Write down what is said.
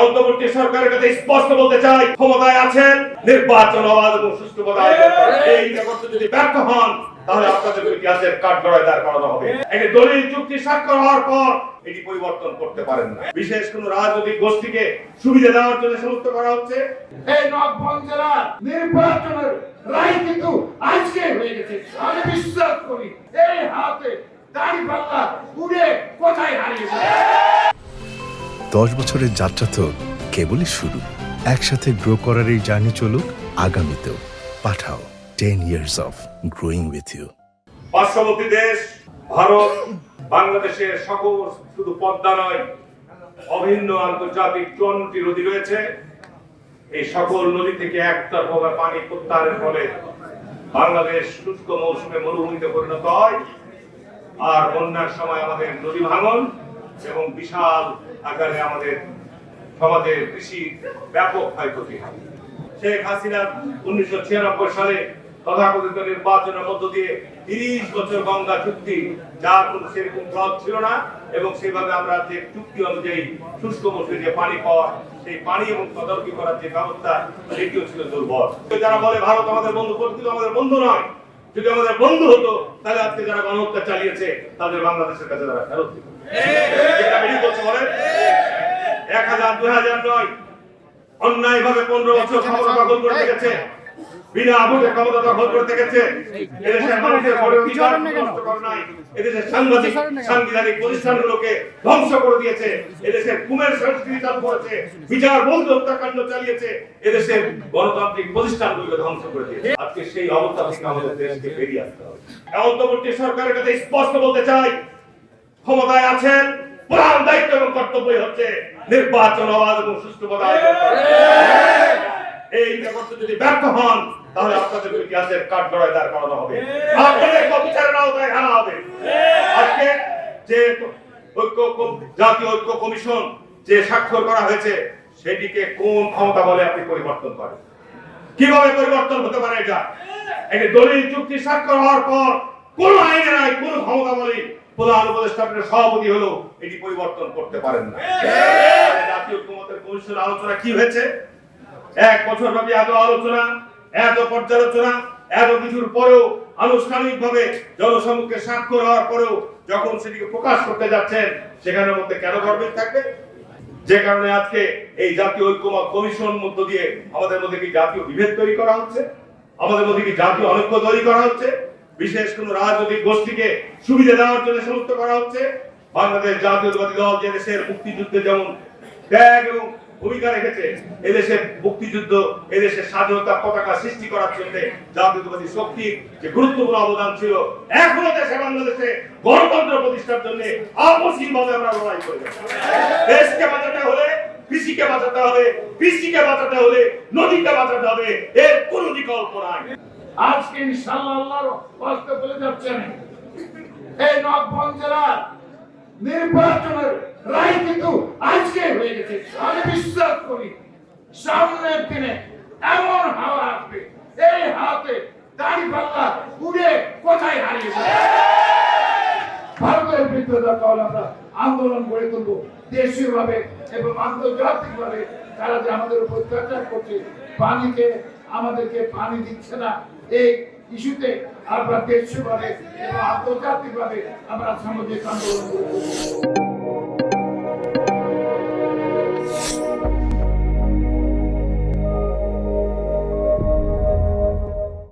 অন্তর্বর্তী সরকারের কাছে স্পষ্ট বলতে চাই ক্ষমতায় আছেন নির্বাচন অবাধ এবং সুষ্ঠুভাবে করেন। করতে যদি ব্যর্থ হন তাহলে আপনাদের ইতিহাসের কাঠগড়ায় দাঁড় করানো হবে। একটি দলিল চুক্তি স্বাক্ষর হওয়ার পর এটি পরিবর্তন করতে পারেন না। বিশেষ কোন রাজনৈতিক গোষ্ঠীকে সুবিধা দেওয়ার জন্য সমস্ত করা হচ্ছে। এই নবগঞ্জ জেলার নির্বাচনের রায় কিন্তু আজকে হয়ে গেছে। আমি বিশ্বাস করি এই হাতে দাড়ি পাল্লা উড়ে কোথায় হারিয়ে দশ বছরের যাত্রা তো কেবলই শুরু। একসাথে গ্রো করার এই জার্নি চলুক, আগামীতেও। Pathao ten years of growing with you পার্শ্ববর্তী দেশ, ভারত, বাংলাদেশের সকল শুধু পদ্মা নয়, অভিন্ন আন্তর্জাতিক চুয়ান্নটি নদী রয়েছে। এই সকল নদী থেকে একতরফা পানি প্রত্যাহারের ফলে বাংলাদেশ শুষ্ক মৌসুমে মরুভূমিতে পরিণত হয়। আর বন্যার সময় আমাদের নদী ভাঙন এবং বিশাল আকারে আমাদের সমাজের কৃষি ব্যাপক ক্ষয়ক্ষতি। হয় শেখ হাসিনা উনিশশো ছিয়ানব্বই সালে তথাকথিত নির্বাচনের মধ্য দিয়ে তিরিশ বছর গঙ্গা চুক্তি, যার কোনো সেরকম ক্লজ ছিল না, এবং সেভাবে আমরা যে চুক্তি অনুযায়ী শুষ্ক মৌসুমে যে পানি পাওয়া, সেই পানি এবং তদারকি করার যে ব্যবস্থা, সেটিও ছিল দুর্বল। যারা বলে, ভারত আমাদের বন্ধু, প্রকৃত আমাদের বন্ধু নয়। যদি আমাদের বন্ধু হতো তাহলে আজকে যারা গণহত্যা চালিয়েছে তাদের বাংলাদেশের কাছে তারা ফেরত দিত। এক হাজার দুই হাজার নয়। অন্যায় ভাবে পনেরো বছর দখল করে থেকেছে বিনা ভোটে ক্ষমতা দখল করে থেকেছে এদেশের মানুষের ভোটের অধিকার নষ্ট করে নাই। এদেশের সাংবাদিক সাংবিধানিক প্রতিষ্ঠানগুলোকে ধ্বংস করে দিয়েছে। এদেশের কুমের সংস্কৃতি চালু করেছে বিচার বন্ধ হত্যাকাণ্ড চালিয়েছে। এদেশের গণতান্ত্রিক প্রতিষ্ঠানগুলোকে ধ্বংস করে দিয়েছে। আজকে সেই অবস্থা থেকে আমাদের দেশকে বেরিয়ে আসতে হবে। অন্তর্বর্তী সরকারের কাছে স্পষ্ট বলতে চাই ক্ষমতায় আছেন প্রধান দায়িত্ব এবং কর্তব্যই হচ্ছে নির্বাচন অবাধ এবং আয়োজন করতে যদি ব্যর্থ হন তাহলে আপনাদের ইতিহাসের কাঠগড়ায় দাঁড় করানো হবে। আপনাদের বিচারের আওতায় আনা হবে। আজকে যে ঐক্য জাতীয় ঐক্য কমিশন যে স্বাক্ষর করা হয়েছে সেটিকে কোন ক্ষমতা বলে আপনি পরিবর্তন করেন? কীভাবে পরিবর্তন হতে পারে এটা? একটি দলিল চুক্তি স্বাক্ষর হওয়ার পর কোন আইনে নাই কোন ক্ষমতা বলে প্রধান উপদেষ্টা সভাপতি হলো এটি পরিবর্তন করতে পারেন না। জাতীয় ঐক্যমতের কমিশন আলোচনা কি হয়েছে? এক বছর ব্যাপী এত আলোচনা, এত পর্যালোচনা, এত কিছুর পরেও আনুষ্ঠানিক ভাবে জনসম্মুখে স্বাক্ষর হওয়ার পরেও যখন সেটিকে প্রকাশ করতে যাচ্ছেন, সেখানের মধ্যে কেন গর্বিত থাকবে? যে কারণে আজকে এই জাতীয় ঐক্যমত কমিশন মধ্য দিয়ে আমাদের মধ্যে কি জাতীয় বিভেদ তৈরি করা হচ্ছে? আমাদের মধ্যে কি জাতীয় অনৈক্য তৈরি করা হচ্ছে? বিশেষ কোন রাজনৈতিক গোষ্ঠীকে সুবিধা দেওয়ার জন্য সমস্ত করা হচ্ছে? বাংলাদেশ জাতীয়তাবাদী দল যে দেশের মুক্তিযুদ্ধে যেমন ত্যাগ এবং ভূমিকা রেখেছে এদেশের মুক্তিযুদ্ধ, এদেশের স্বাধীনতা পতাকা সৃষ্টি করার জন্য জাতীয়তাবাদী শক্তি যে গুরুত্বপূর্ণ অবদান ছিল, এখনও দেশে বাংলাদেশে গণতন্ত্র প্রতিষ্ঠার জন্য আপসীন ভাবে আমরা লড়াই করে দেশকে বাঁচাতে হলে, কৃষিকে বাঁচাতে হবে, কৃষিকে বাঁচাতে হলে নদীকে বাঁচাতে হবে, এর কোনো বিকল্প নাই। আজকে ইনশাআল্লাহ আল্লাহর কষ্ট বলে যাচ্ছেন, এই নবগঞ্জ জেলার নির্বাচনের রায় কিন্তু সামনের দিনে এমন হাওয়া আসবে, এই হাতে দাড়ি পাল্লা উড়ে কোথায় হারিয়ে যাবে? ভারতের বিরুদ্ধে দরকার আমরা আন্দোলন গড়ে তুলবো দেশীয় ভাবে এবং আন্তর্জাতিক ভাবে তারা যে আমাদের উপর অত্যাচার করছে, পানিকে আমাদেরকে পানি দিচ্ছে না, এই ইস্যুতে আমরা দেশীয় ভাবে এবং আন্তর্জাতিক ভাবে আমরা সামাজিক আন্দোলন তুলবো